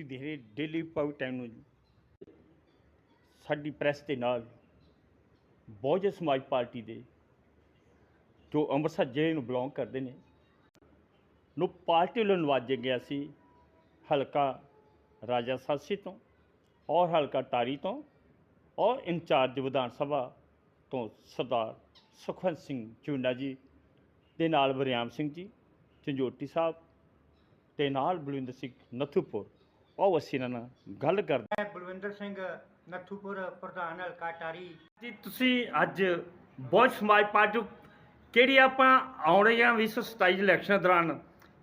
ਤੁਸੀਂ ਦੇਖ ਰਹੇ ਡੇਲੀ ਪਾਉ ਟਾਈਮ ਨੂੰ ਸਾਡੀ ਪ੍ਰੈਸ ਦੇ ਨਾਲ ਬਹੁਜਨ ਸਮਾਜ ਪਾਰਟੀ ਦੇ ਜੋ ਅੰਮ੍ਰਿਤਸਰ ਜ਼ਿਲ੍ਹੇ ਨੂੰ ਬਿਲੋਂਗ ਕਰਦੇ ਨੇ, ਨੂੰ ਪਾਰਟੀ ਵੱਲੋਂ ਨਵਾਜਿਆ ਗਿਆ ਸੀ ਹਲਕਾ ਰਾਜਾ ਸਾਸੀ ਤੋਂ ਔਰ ਹਲਕਾ ਟਾਰੀ ਤੋਂ ਔਰ ਇੰਚਾਰਜ ਵਿਧਾਨ ਸਭਾ ਤੋਂ ਸਰਦਾਰ ਸੁਖਵੰਤ ਸਿੰਘ ਚੂਨਾ ਜੀ, ਦੇ ਨਾਲ ਵਰਿਆਮ ਸਿੰਘ ਜੀ ਝੰਜੋਟੀ ਸਾਹਿਬ ਤੇ ਨਾਲ ਬਲਵਿੰਦਰ ਸਿੰਘ ਨਥੂਪੁਰ। ਉਹ ਅਸੀਂ ਇਹਨਾਂ ਨਾਲ ਗੱਲ ਕਰਦੇ ਮੈਂ ਬਲਵਿੰਦਰ ਸਿੰਘ ਨੱਥੂਪੁਰ ਪ੍ਰਧਾਨ ਹਲਕਾ ਟਾਰੀ ਜੀ ਤੁਸੀਂ ਅੱਜ ਬਹੁਤ ਸਮਾਜ ਪਾਰਟੀ ਕਿਹੜੀ ਆਪਾਂ ਆਉਣੇ ਜਾਂ 2027 ਇਲੈਕਸ਼ਨ ਦੌਰਾਨ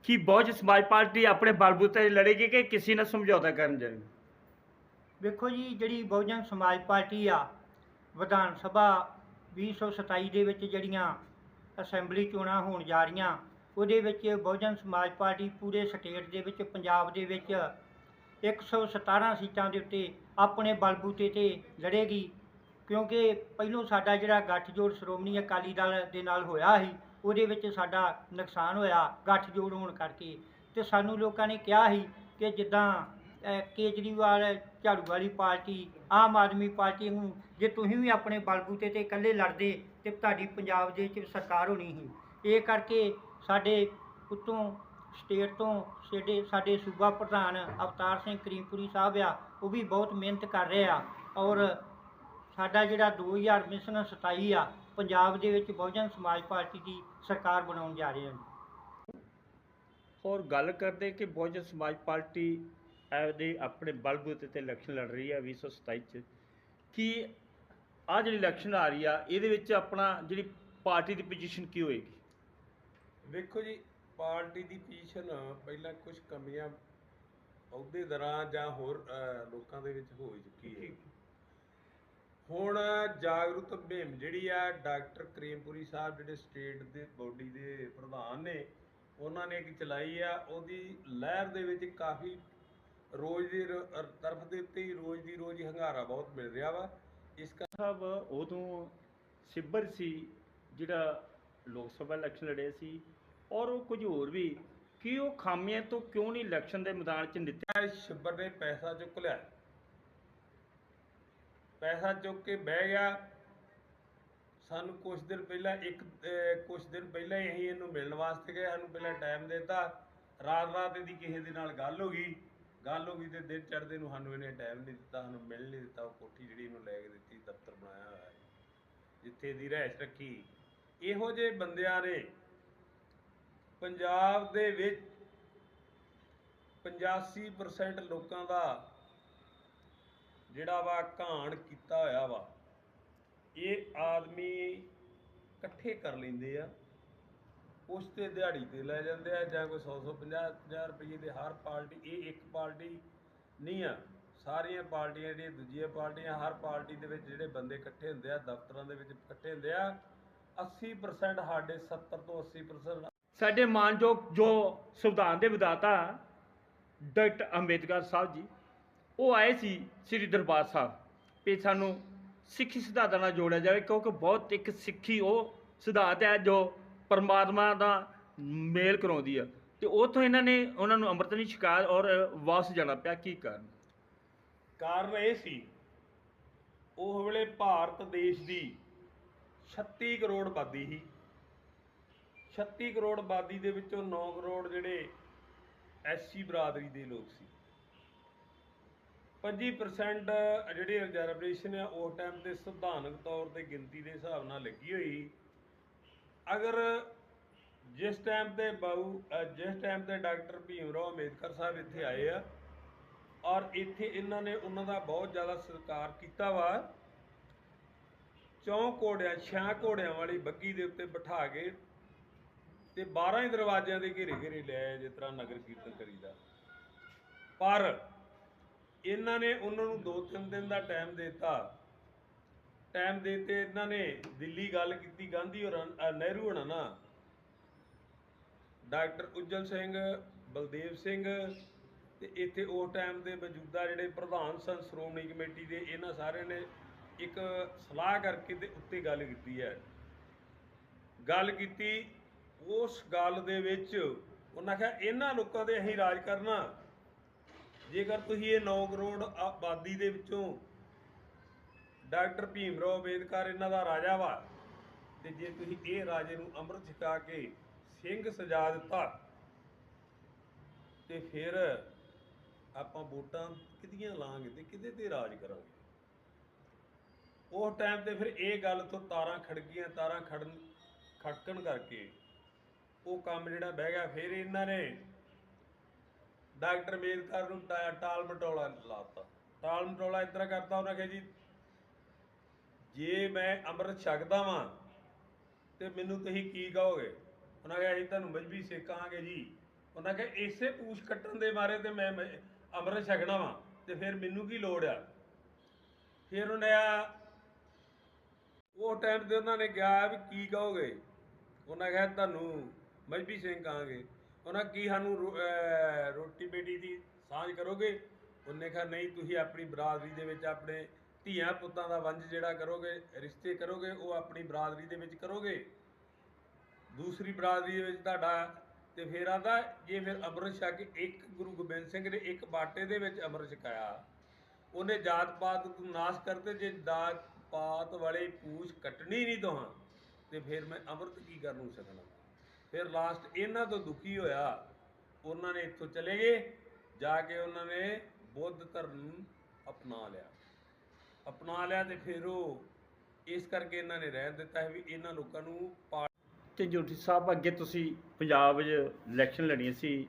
ਕੀ ਬਹੁਤ ਸਮਾਜ ਪਾਰਟੀ ਆਪਣੇ ਬਲਬੂਤੇ ਲੜੇਗੀ ਕਿ ਕਿਸੇ ਨਾਲ ਸਮਝੌਤਾ ਕਰਨ ਜਾਏਗੀ ਵੇਖੋ ਜੀ ਜਿਹੜੀ ਬਹੁਜਨ ਸਮਾਜ ਪਾਰਟੀ ਆ ਵਿਧਾਨ ਸਭਾ 2027 ਦੇ ਵਿੱਚ ਜਿਹੜੀਆਂ ਅਸੈਂਬਲੀ ਚੋਣਾਂ ਹੋਣ ਜਾ ਰਹੀਆਂ ਉਹਦੇ ਵਿੱਚ ਬਹੁਜਨ ਸਮਾਜ ਪਾਰਟੀ ਪੂਰੇ ਸਟੇਟ ਦੇ ਵਿੱਚ ਪੰਜਾਬ ਦੇ ਵਿੱਚ 117 ਸੀਟਾਂ ਦੇ ਉੱਤੇ ਆਪਣੇ ਬਲਬੂਤੇ ਤੇ ਲੜੇਗੀ, ਕਿਉਂਕਿ ਪਹਿਲੋਂ ਸਾਡਾ ਜਿਹੜਾ ਗੱਠਜੋੜ ਸ਼੍ਰੋਮਣੀ ਅਕਾਲੀ ਦਲ ਦੇ ਨਾਲ ਹੋਇਆ ਸੀ, ਉਹਦੇ ਵਿੱਚ ਸਾਡਾ ਨੁਕਸਾਨ ਹੋਇਆ ਗੱਠਜੋੜ ਹੋਣ ਕਰਕੇ। ਤੇ ਸਾਨੂੰ ਲੋਕਾਂ ਨੇ ਕਿਹਾ ਸੀ ਕਿ ਜਿੱਦਾਂ ਕੇਜਰੀਵਾਲ ਝਾੜੂ ਵਾਲੀ ਪਾਰਟੀ, ਆਮ ਆਦਮੀ ਪਾਰਟੀ ਨੂੰ ਜੇ ਤੁਸੀਂ ਵੀ ਆਪਣੇ ਬਲਬੂਤੇ ਤੇ ਇਕੱਲੇ ਲੜਦੇ, ਤੇ ਤੁਹਾਡੀ ਪੰਜਾਬ ਦੇ ਵਿੱਚ ਸਰਕਾਰ ਹੋਣੀ ਸੀ। ਇਹ ਕਰਕੇ ਸਾਡੇ ਉੱਤੋਂ ਸਟੇਟ ਤੋਂ ਸਾਡੇ ਸਾਡੇ ਸੂਬਾ ਪ੍ਰਧਾਨ ਅਵਤਾਰ ਸਿੰਘ ਕਰੀਮਪੁਰੀ ਸਾਹਿਬ ਆ ਉਹ ਵੀ ਬਹੁਤ ਮਿਹਨਤ ਕਰ ਰਹੇ ਆ ਔਰ ਸਾਡਾ ਜਿਹੜਾ 2000 ਮਿਸ਼ਨ 27 ਆ ਪੰਜਾਬ ਦੇ ਵਿੱਚ ਬਹੁਜਨ ਸਮਾਜ ਪਾਰਟੀ ਦੀ ਸਰਕਾਰ ਬਣਾਉਣ ਜਾ ਰਹੇ ਹਾਂ ਔਰ ਗੱਲ ਕਰਦੇ ਕਿ ਬਹੁਜਨ ਸਮਾਜ ਪਾਰਟੀ ਇਹਦੇ ਆਪਣੇ ਬਲਬੂਤੇ ਤੇ ਇਲੈਕਸ਼ਨ ਲੜ ਰਹੀ ਹੈ 2027 ਚ। ਕੀ ਆ ਜਿਹੜੀ ਇਲੈਕਸ਼ਨ ਆ ਰਹੀ ਆ ਇਹਦੇ ਵਿੱਚ ਆਪਣਾ ਜਿਹੜੀ ਪਾਰਟੀ ਦੀ ਪੋਜੀਸ਼ਨ ਕੀ ਹੋਏਗੀ? ਵੇਖੋ ਜੀ ਪਾਰਟੀ ਦੀ ਪੋਜੀਸ਼ਨ ਪਹਿਲਾਂ ਕੁਝ ਕਮੀਆਂ ਅਹੁਦੇਦਾਰਾਂ ਜਾਂ ਹੋਰ ਲੋਕਾਂ ਦੇ ਵਿੱਚ ਹੋ ਚੁੱਕੀ ਹੈ। ਹੁਣ ਜਾਗਰੂਕ ਮੁਹਿੰਮ ਜਿਹੜੀ ਆ ਡਾਕਟਰ ਕਰੀਮਪੁਰੀ ਸਾਹਿਬ ਜਿਹੜੇ ਸਟੇਟ ਦੇ ਬੋਡੀ ਦੇ ਪ੍ਰਧਾਨ ਨੇ ਉਹਨਾਂ ਨੇ ਇੱਕ ਚਲਾਈ ਆ ਉਹਦੀ ਲਹਿਰ ਦੇ ਵਿੱਚ ਕਾਫੀ ਰੋਜ਼ ਦੀ ਤਰਫ ਦੇ ਉੱਤੇ ਹੀ ਰੋਜ਼ ਦੀ ਰੋਜ਼ ਹੰਗਾਰਾ ਬਹੁਤ ਮਿਲ ਰਿਹਾ ਵਾ। ਇਸ ਕਰ ਸਾਹਿਬ ਉਦੋਂ ਸਿੱਬਰ ਸੀ ਜਿਹੜਾ ਲੋਕ ਸਭਾ ਇਲੈਕਸ਼ਨ ਲੜੇ ਸੀ ਔਰ ਉਹ ਕੁਝ ਹੋਰ ਵੀ, ਕੀ ਉਹ ਖਾਮੀਆਂ ਤੋਂ ਕਿਉਂ ਨਹੀਂ ਇਲੈਕਸ਼ਨ ਦੇ ਮੈਦਾਨ 'ਚ ਨਿੱਤਿਆ ਸ਼ੱਬਰ ਨੇ ਪੈਸਾ ਚੁੱਕ ਲਿਆ। ਪੈਸਾ ਚੁੱਕ ਕੇ ਬਹਿ ਗਿਆ। ਸਾਨੂੰ ਕੁਝ ਦਿਨ ਪਹਿਲਾਂ ਇੱਕ ਕੁਝ ਦਿਨ ਪਹਿਲਾਂ ਹੀ ਅਸੀਂ ਇਹਨੂੰ ਮਿਲਣ ਵਾਸਤੇ ਗਏ। ਸਾਨੂੰ ਪਹਿਲਾਂ ਟਾਈਮ ਦਿੱਤਾ। ਰਾਤ ਰਾਤ ਇਹਦੀ ਕਿਸੇ ਦੇ ਨਾਲ ਗੱਲ ਹੋ ਗਈ। ਗੱਲ ਹੋ ਗਈ ਤੇ ਦਿਨ ਚੜਦੇ ਨੂੰ ਸਾਨੂੰ ਇਹਨੇ ਟਾਈਮ ਨਹੀਂ ਦਿੱਤਾ, ਸਾਨੂੰ ਮਿਲ ਨਹੀਂ ਦਿੱਤਾ। ਉਹ ਕੋਠੀ ਜਿਹੜੀ ਇਹਨੂੰ ਲੈ ਕੇ ਦਿੱਤੀ, ਦਫ਼ਤਰ ਬਣਾਇਆ ਹੋਇਆ ਜਿੱਥੇ ਦੀ ਰਹਿਸ਼ ਰੱਖੀ। ਇਹੋ ਜਿਹੇ ਬੰਦਿਆਂ ਨੇ ਪੰਜਾਬ ਦੇ ਵਿੱਚ 85% ਲੋਕਾਂ ਦਾ ਜਿਹੜਾ ਵਾ ਘਾਣ ਕੀਤਾ ਹੋਇਆ ਵਾ, ਇਹ ਆਦਮੀ ਇਕੱਠੇ ਕਰ ਲੈਂਦੇ ਆ। ਉਸ ਤੇ ਦਿਹਾੜੀ ਤੇ ਲੈ ਜਾਂਦੇ ਆ ਜਾਂ ਕੋਈ 100 100 50 50 ਰੁਪਏ ਦੇ ਹਰ ਪਾਰਟੀ, ਇਹ ਇੱਕ ਪਾਰਟੀ ਨਹੀਂ ਆ। ਸਾਰੀਆਂ ਪਾਰਟੀਆਂ ਜਿਹੜੀਆਂ ਦੂਜੀਆਂ ਪਾਰਟੀਆਂ, ਹਰ ਪਾਰਟੀ ਦੇ ਵਿੱਚ ਜਿਹੜੇ ਬੰਦੇ ਇਕੱਠੇ ਹੁੰਦੇ ਆ, ਦਫ਼ਤਰਾਂ ਦੇ ਵਿੱਚ ਇਕੱਠੇ ਹੁੰਦੇ ਆ 80% ਸਾਡੇ 70 ਤੋਂ 80% ਸਾਡੇ ਮਾਨਯੋਗ ਜੋ ਸੰਵਿਧਾਨ ਦੇ ਵਿਦਾਤਾ ਡਾਕਟਰ ਅੰਬੇਦਕਰ ਸਾਹਿਬ ਜੀ, ਉਹ ਆਏ ਸੀ ਸ੍ਰੀ ਦਰਬਾਰ ਸਾਹਿਬ ਵੀ ਸਾਨੂੰ ਸਿੱਖੀ ਸਿਧਾਂਤਾਂ ਨਾਲ ਜੋੜਿਆ ਜਾਵੇ, ਕਿਉਂਕਿ ਬਹੁਤ ਇੱਕ ਸਿੱਖੀ ਉਹ ਸਿਧਾਂਤ ਹੈ ਜੋ ਪਰਮਾਤਮਾ ਦਾ ਮੇਲ ਕਰਾਉਂਦੀ ਹੈ ਤੇ ਉਥੋਂ ਇਹਨਾਂ ਨੇ ਉਹਨਾਂ ਨੂੰ ਅੰਮ੍ਰਿਤ ਨਹੀਂ ਛਕਾਇਆ ਔਰ ਵਾਪਸ ਜਾਣਾ ਪਿਆ, ਕੀ ਕਾਰਨ? ਕਾਰਨ ਇਹ ਸੀ, ਉਹ ਵੇਲੇ ਭਾਰਤ ਦੇਸ਼ ਦੀ 36 ਕਰੋੜ ਆਬਾਦੀ ਸੀ। 36 ਕਰੋੜ ਆਬਾਦੀ ਦੇ ਵਿੱਚੋਂ 9 ਕਰੋੜ ਜਿਹੜੇ ਐਸਸੀ ਬਰਾਦਰੀ ਦੇ ਲੋਕ ਸੀ। 25% ਜਿਹੜੀ ਰਿਜ਼ਰਵੇਸ਼ਨ ਆ ਉਸ ਟਾਈਮ ਤੇ ਸੰਵਿਧਾਨਕ ਤੌਰ ਤੇ ਗਿਣਤੀ ਦੇ ਹਿਸਾਬ ਨਾਲ ਲੱਗੀ ਹੋਈ। ਅਗਰ ਜਿਸ ਟਾਈਮ ਤੇ ਬਾਊ ਜਿਸ ਟਾਈਮ ਤੇ ਡਾਕਟਰ ਭੀਮ ਰਾਓ ਅੰਬੇਦਕਰ ਸਾਹਿਬ ਇੱਥੇ ਆਏ ਆ, ਔਰ ਇੱਥੇ ਇਹਨਾਂ ਨੇ ਉਹਨਾਂ ਦਾ ਬਹੁਤ ਜ਼ਿਆਦਾ ਸਤਿਕਾਰ ਕੀਤਾ ਵਾ, ਚੌਂ ਘੋੜਿਆਂ ਛਾਂ ਘੋੜਿਆਂ ਵਾਲੀ ਬੱਗੀ ਦੇ ਉੱਤੇ ਬਿਠਾ ਕੇ ਤੇ 12 ਹੀ ਦਰਵਾਜ਼ਿਆਂ ਦੇ ਘੇਰੇ ਘੇਰੇ ਲਿਆ ਜਿਸ ਤਰ੍ਹਾਂ ਨਗਰ ਕੀਰਤਨ ਕਰੀਦਾ। ਪਰ ਇਹਨਾਂ ਨੇ ਉਹਨਾਂ ਨੂੰ 2-3 ਦਿਨ ਦਾ ਟਾਈਮ ਦਿੱਤਾ। ਟਾਈਮ ਦੇ 'ਤੇ ਇਹਨਾਂ ਨੇ ਦਿੱਲੀ ਗੱਲ ਕੀਤੀ, ਗਾਂਧੀ ਹੋਰਾਂ ਨਹਿਰੂ ਹੋਣਾ ਨਾ। ਡਾਕਟਰ ਉਜਲ ਸਿੰਘ, ਬਲਦੇਵ ਸਿੰਘ ਤੇ ਇੱਥੇ ਉਸ ਟਾਈਮ ਦੇ ਮੌਜੂਦਾ ਜਿਹੜੇ ਪ੍ਰਧਾਨ ਸਨ, ਸ਼੍ਰੋਮਣੀ ਕਮੇਟੀ ਦੇ, ਇਹਨਾਂ ਸਾਰਿਆਂ ਨੇ ਇੱਕ ਸਲਾਹ ਕਰਕੇ ਤੇ ਉੱਤੇ ਗੱਲ ਕੀਤੀ ਹੈ। ਗੱਲ ਕੀਤੀ ਉਸ ਗੱਲ ਦੇ ਵਿੱਚ ਉਹਨਾਂ ਕਿਹਾ, ਇਹਨਾਂ ਲੋਕਾਂ ਦੇ ਅਸੀਂ ਰਾਜ ਕਰਨਾ। ਜੇਕਰ ਤੁਸੀਂ ਇਹ 9 ਕਰੋੜ ਆਬਾਦੀ ਦੇ ਵਿੱਚੋਂ ਡਾਕਟਰ ਭੀਮ ਰਾਓ ਅੰਬੇਦਕਰ ਇਹਨਾਂ ਦਾ ਰਾਜਾ ਵਾ, ਤੇ ਜੇ ਤੁਸੀਂ ਇਹ ਰਾਜੇ ਨੂੰ ਅੰਮ੍ਰਿਤ ਛਕਾ ਕੇ ਸਿੰਘ ਸਜਾ ਦਿੱਤਾ, ਤੇ ਫਿਰ ਆਪਾਂ ਵੋਟਾਂ ਕਿਹਦੀਆਂ ਲਾਂਗੇ ਤੇ ਕਿਹਦੇ ਤੇ ਰਾਜ ਕਰਾਂਗੇ? ਉਸ ਟਾਈਮ ਤੇ ਫਿਰ ਇਹ ਗੱਲ ਤੋਂ ਤਾਰਾਂ ਖੜ ਗਈਆਂ, ਤਾਰਾਂ ਖੜਨ ਖੜਕਣ ਕਰਕੇ ਉਹ ਕੰਮ ਜਿਹੜਾ ਬਹਿ ਗਿਆ, ਫਿਰ ਇਹਨਾਂ ਨੇ ਡਾਕਟਰ ਅੰਬੇਦਕਰ ਨੂੰ ਟਾ- ਟਾਲ ਮਟੋਲਾ ਲਾਤਾ। ਟਾਲ ਮਟੋਲਾ ਇਸ ਕਰਤਾ, ਉਹਨਾਂ ਕਿਹਾ ਜੀ, ਜੇ ਮੈਂ ਅੰਮ੍ਰਿਤ ਛਕਦਾ ਵਾਂ, ਤੇ ਮੈਨੂੰ ਤੁਸੀਂ ਕੀ ਕਹੋਗੇ? ਉਹਨਾਂ ਕਿਹਾ, ਅਸੀਂ ਤੁਹਾਨੂੰ ਮਜਬੀ ਸਿੱਖ ਜੀ। ਉਹਨਾਂ ਕਿਹਾ, ਇਸੇ ਪੂਛ ਕੱਟਣ ਦੇ ਮਾਰੇ ਤੇ ਮੈਂ ਅੰਮ੍ਰਿਤ ਛਕਣਾ ਵਾਂ, ਤੇ ਫਿਰ ਮੈਨੂੰ ਕੀ ਲੋੜ ਆ? ਫਿਰ ਉਹਨੇ ਆ, ਉਹ ਟਾਈਮ ਤੇ ਉਹਨਾਂ ਨੇ ਕਿਹਾ ਵੀ ਕੀ ਕਹੋਗੇ? ਉਹਨਾਂ ਕਿਹਾ, ਤੁਹਾਨੂੰ ਮਜਬੀ ਸਿੰਘ ਕਹਾਂਗੇ। ਉਹਨਾਂ ਕੀ ਸਾਨੂੰ ਰੋ- ਰੋਟੀ ਬੇਟੀ ਦੀ ਸਾਂਝ ਕਰੋਗੇ? ਉਹਨੇ ਕਿਹਾ, ਨਹੀਂ, ਤੁਸੀਂ ਆਪਣੀ ਬਰਾਦਰੀ ਦੇ ਵਿੱਚ ਆਪਣੇ ਧੀਆਂ ਪੁੱਤਾਂ ਦਾ ਵੰਜ ਜਿਹੜਾ ਕਰੋਗੇ, ਰਿਸ਼ਤੇ ਕਰੋਗੇ, ਉਹ ਆਪਣੀ ਬਰਾਦਰੀ ਦੇ ਵਿੱਚ ਕਰੋਗੇ। ਦੂਸਰੀ ਬਰਾਦਰੀ ਦੇ ਵਿੱਚ ਤੁਹਾਡਾ ਤੇ ਫਿਰ ਆਂਦਾ, ਜੇ ਫਿਰ ਅੰਮ੍ਰਿਤ ਛਕ ਕੇ ਇੱਕ ਗੁਰੂ ਗੋਬਿੰਦ ਸਿੰਘ ਨੇ ਇੱਕ ਬਾਟੇ ਦੇ ਵਿੱਚ ਅੰਮ੍ਰਿਤ ਛਕਾਇਆ। ਉਹਨੇ ਜਾਤ ਪਾਤ ਨੂੰ ਨਾਸ਼ ਕਰਤੇ, ਜੇ ਜਾਤ ਪਾਤ ਵਾਲੇ ਪੂਛ ਕੱਟਣੀ ਨਹੀਂ ਤੋਹਾਂ ਤੇ ਫਿਰ ਮੈਂ ਅੰਮ੍ਰਿਤ ਕੀ ਕਰ ਨੂੰ ਸਕਣਾ? ਫਿਰ ਲਾਸਟ ਇਹਨਾਂ ਤੋਂ ਦੁਖੀ ਹੋਇਆ, ਉਹਨਾਂ ਨੇ ਇੱਥੋਂ ਚਲੇ ਗਏ, ਜਾ ਕੇ ਉਹਨਾਂ ਨੇ ਬੁੱਧ ਧਰਮ ਨੂੰ ਅਪਣਾ ਲਿਆ। ਅਪਣਾ ਲਿਆ ਤੇ ਫਿਰ ਉਹ ਇਸ ਕਰਕੇ ਇਹਨਾਂ ਨੇ ਰਹਿ ਦਿੱਤਾ ਹੈ ਵੀ ਇਹਨਾਂ ਲੋਕਾਂ ਨੂੰ ਪਾ ਤੇ ਜੋਟੀ ਸਾਹਿਬ, ਅੱਗੇ ਤੁਸੀਂ ਪੰਜਾਬ 'ਚ ਇਲੈਕਸ਼ਨ ਲੜੀਆਂ ਸੀ